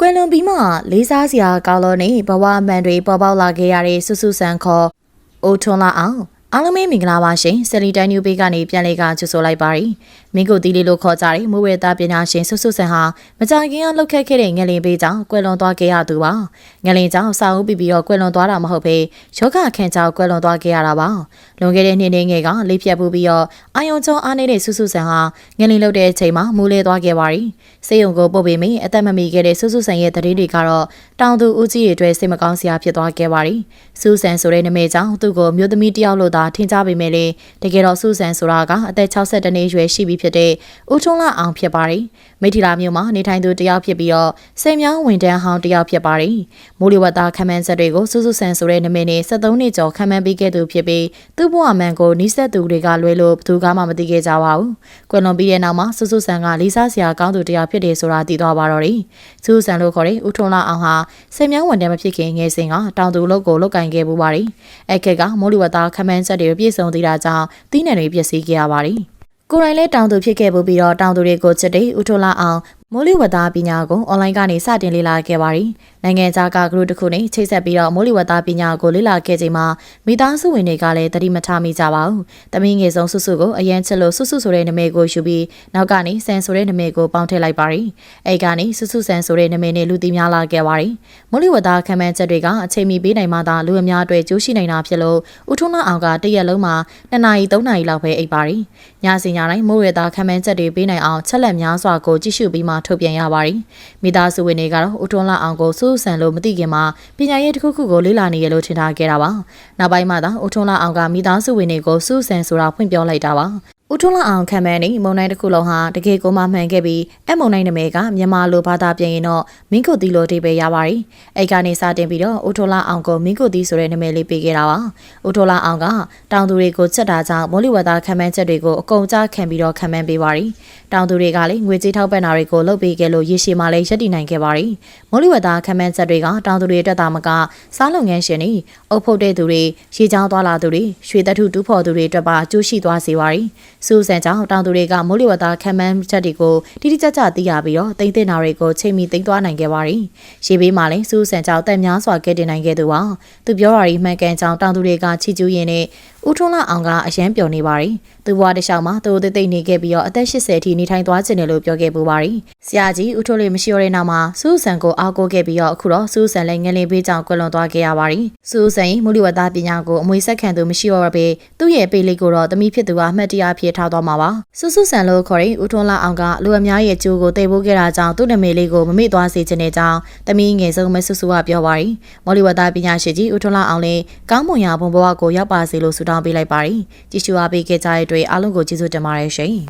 ကွယ်လွန်ပြီးမှလေးစားစရာကောင်းလို့နေဘဝအမှန်တွေပေါ်ပေါက်လာခဲ့ရတဲ့ဆုစုဆန်ခေါ်အိုထွန်လာအောင်အားလုံးပဲမင်္ဂလာပါရှင်ဆယ်လီတိုင်းနျူဘေးကနေပြန်လေကကြိုဆိုလိုက်ပါရီမင်းကိုတီးလေးလို့ခေါ်ကြတယ်မိုးဝဲသားပညာရှင်ဆုစုဆန်ဟာမကြခင်ကလှုပ်ခတ်ခဲ့တဲ့ငလင်ဘေးကြောင့်ကွယ်လွန်သွားခဲ့ရသူပါငလင်ကြောင့်စာအုပ်ပြီးပြီးတော့ကွယ်လွန်သွားတာမဟုတ်ဘဲယောဂခန့်ကြောင့်ကွယ်လွန်သွားခဲ့ရတာပါလွန်ခဲ့တဲ့နှစ်နှစ်ငယ်ကလေးဖြတ်ပူပြီးတော့အာယုံကျော်အားနေတဲ့ဆုစုဆန်ဟာငလင်လှုပ်တဲ့အချိန်မှာမူးလဲသွားခဲ့ပါရီစေယုံကိုပုတ်ပေမိအသက်မမီခဲ့တဲ့ဆုစုဆန်ရဲ့တရေတွေကတော့တောင်သူဦးကြီးရဲ့အတွက်စိတ်မကောင်းစရာဖြစ်သွားခဲ့ပါရီစူဆန်ဆိုတဲ့နာမည်ကြောင့်သူ့ကိုမျိုးသမီးတယောက်လို့သာထင်ကြပေမဲ့လေတကယ်တော့စူဆန်ဆိုတာကအသက်62နှစ်ရွယ်ရှိပြီဖြစ်တဲ့ဦးထွန်းလာအောင်ဖြစ်ပါတယ်။မိထီလာမြို့မှာနေထိုင်သူတယောက်ဖြစ်ပြီးတော့စိန်မြောင်းဝန်တန်းဟောင်းတယောက်ဖြစ်ပါတယ်။မိုးလေဝသခမ်းမန်းဆက်တွေကိုစူးစူးဆန်ဆိုတဲ့နာမည်နဲ့73နှစ်ကျော်ခမ်းမန်းပေးခဲ့သူဖြစ်ပြီးသူ့ဘဝမှန်ကိုနီးစပ်သူတွေကလွဲလို့ဘသူကမှမသိခဲ့ကြပါဘူး။ကွယ်လွန်ပြီးတဲ့နောက်မှာစူးစူးဆန်ကလီစားစရာကောင်းသူတယောက်ဖြစ်တယ်ဆိုတာသိသွားပါတော့တယ်။စူးစန်လို့ခေါ်တဲ့ဦးထွန်းလာအောင်ဟာစိန်မြောင်းဝန်တန်းမဖြစ်ခင်ငယ်စဉ်ကတောင်သူလုပ်ကိုလုပ်ကင်ခဲ့ပူပါတယ်။အဲ့ခက်ကမိုးလေဝသခမ်းမန်းဆက်တွေပြည့်စုံသေးတာကြောင့်တီးနယ်တွေပျက်စီးခဲ့ရပါတယ်။ ကိုယ်တိုင်လည်းတောင်သူဖြစ်ခဲ့ပူပြီးတော့တောင်သူတွေကိုချစ်တဲ့ဦးထွန်းလာအောင် မိုးလေဝသပညာကိုအွန်လိုင်းကနေစတင်လေ့လာခဲ့ပါတယ်။နိုင်ငံခြားကဂရုတစ်ခုနဲ့ချိတ်ဆက်ပြီးတော့မိုးလေဝသပညာကိုလေ့လာခဲ့ချိန်မှာမိသားစုဝင်တွေကလည်းတတိမထားမိကြပါဘူး။တမင်းငယ်ဆုံးဆုစုကိုအရန်ချစ်လို့ဆုစုဆိုတဲ့နာမည်ကိုယူပြီးနောက်ကနေဆန်ဆိုတဲ့နာမည်ကိုပေါင်းထည့်လိုက်ပါတယ်။အဲဒီကနေဆုစုဆန်ဆိုတဲ့နာမည်နဲ့လူသိများလာခဲ့ပါတယ်။မိုးလေဝသခံမှန်းချက်တွေကအချိန်မီပေးနိုင်မှသာလူအများအတွက်ကျိုးရှိနိုင်တာဖြစ်လို့ဦးထွန်းအောင်ကတရက်လုံးမှာ2နာရီ3နာရီလောက်ပဲအိပ်ပါတယ်။ညစီညတိုင်းမိုးရေသားခံမှန်းချက်တွေပေးနိုင်အောင်ချက်လက်များစွာကိုကြည့်ရှုပြီးမှထုတ်ပြန်ရပါတယ်။မိသားစုဝင်တွေကတော့ဦးထွန်းလာအောင်ကိုစူးစံလို့မသိခင်မှာပညာရေးတစ်ခုခုကိုလေ့လာနေရလို့ထင်ထားခဲ့တာပါ။နောက်ပိုင်းမှာသာဦးထွန်းလာအောင်ကမိသားစုဝင်တွေကိုစူးစံဆိုတာဖွင့်ပြောလိုက်တာပါ။ ဦးထွန်းလာအောင်ခံမှန်းနေမုံတိုင်းတစ်ခုလုံးဟာတကယ်ကိုမှမှန်ခဲ့ပြီးအမုံတိုင်းနမဲကမြန်မာလိုဘာသာပြင်ရင်တော့မင်းကိုတီလိုတိပဲရပါတယ်။အဲ့ကနေစတင်ပြီးတော့ဦးထွန်းလာအောင်ကိုမင်းကိုတီဆိုတဲ့နမဲလေးပေးခဲ့တာပါ။ဦးထွန်းလာအောင်ကတောင်သူတွေကိုချက်တာကြောင့်မိုးလေဝသခံမှန်းချက်တွေကိုအကုန်ကြားခံပြီးတော့ခံမှန်းပေးပါတယ်။တောင်သူတွေကလည်းငွေကြေးထောက်ပံ့တာတွေကိုလုပ်ပေးခဲ့လို့ရေရှည်မှလည်းရပ်တည်နိုင်ခဲ့ပါတယ်။မိုးလေဝသခံမှန်းချက်တွေကတောင်သူတွေတက်တာမကစားလုပ်ငန်းရှင်တွေအုပ်ဖို့တဲ့သူတွေရေချောင်းသွားလာသူတွေရွှေတထုတူးဖော်သူတွေအတွက်ပါအကျိုးရှိသွားစေပါတယ်။စူးစံကြောင့်တောင်သူတွေကမိုးလေဝသခံမှန်းချက်တွေကိုတိတိကျကျသိရပြီးတော့တိမ့်တင်နာတွေကိုချိန်မီသိမ်းသွားနိုင်ခဲ့ပါတယ်။ရေဘေးမှာလည်းစူးစံကြောင့်တက်များစွာကဲတင်နိုင်ခဲ့သူပါ။သူပြောတာဒီမှန်ကန်ကြောင့်တောင်သူတွေကချီကျူးရင်နဲ့ဦးထွန်းလာအောင်ကအရန်ပျော်နေပါတယ်။သူဘွားတစ်လျှောက်မှာသူတိတ်တိတ်နေခဲ့ပြီးတော့အသက်80အထိနေထိုင်သွားခြင်းတယ်လို့ပြောခဲ့ပူပါတယ်။ဆရာကြီးဦးထွန်းလေးမရှိရတဲ့နောက်မှာစူးစံကိုအားကိုးခဲ့ပြီးတော့အခုတော့စူးစံလည်းငလင်ပေးကြောင့်ကွယ်လွန်သွားခဲ့ရပါတယ်။စူးစံရင်မူလဝတ္တပညာကိုအမွေဆက်ခံသူမရှိတော့ဘဲသူ့ရဲ့ပေလေးကိုတော့တမိဖြစ်သူကအမှတ်တရဖြစ်ထားသွားမှာပါ။စူးစူးစံလို့ခေါ်ရင်ဦးထွန်းလာအောင်ကလူအများရဲ့ကြိုးကိုတိတ်ပိုးခဲ့တာကြောင့်သူ့နာမည်လေးကိုမမေ့သွားစေခြင်းနဲ့ကြောင့်တမိငယ်ဆုံးမဆူဆူကပြောပါတယ်။မော်လီဝတ္တပညာရှိကြီးဦးထွန်းလာအောင်လည်းကောင်းမွန်ရာဘုံဘဝကိုရောက်ပါစေလို့ဆုတောင်းပေးလိုက်ပါတယ်။ကြည့်ရှုအားပေးခဲ့ကြတဲ့အတွက်အားလုံးကိုကျေးဇူးတင်ပါတယ်ရှင်။